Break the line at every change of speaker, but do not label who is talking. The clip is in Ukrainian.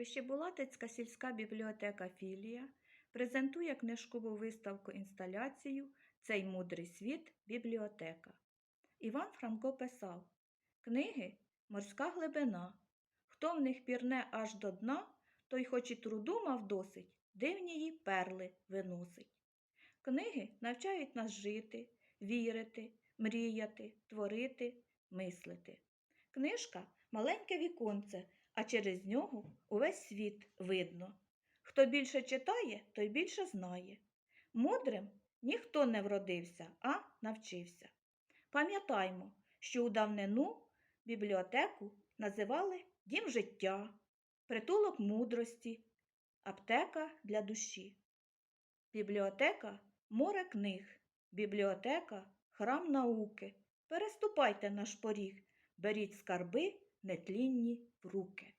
Вищебулатицька сільська бібліотека Філія презентує книжкову виставку інсталяцію Цей мудрий світ бібліотека. Іван Франко писав Книги морська глибина. Хто в них пірне аж до дна, той хоч і труду мав досить, дивнії перли виносить. Книги навчають нас жити, вірити, мріяти, творити, мислити. Книжка маленьке віконце, а через нього увесь світ видно. Хто більше читає, той більше знає. Мудрим ніхто не вродився, а навчився. Пам'ятаймо, що у давнину бібліотеку називали дім життя, притулок мудрості, аптека для душі. Бібліотека море книг, бібліотека храм науки. Переступайте наш поріг, беріть скарби нетлінні руки.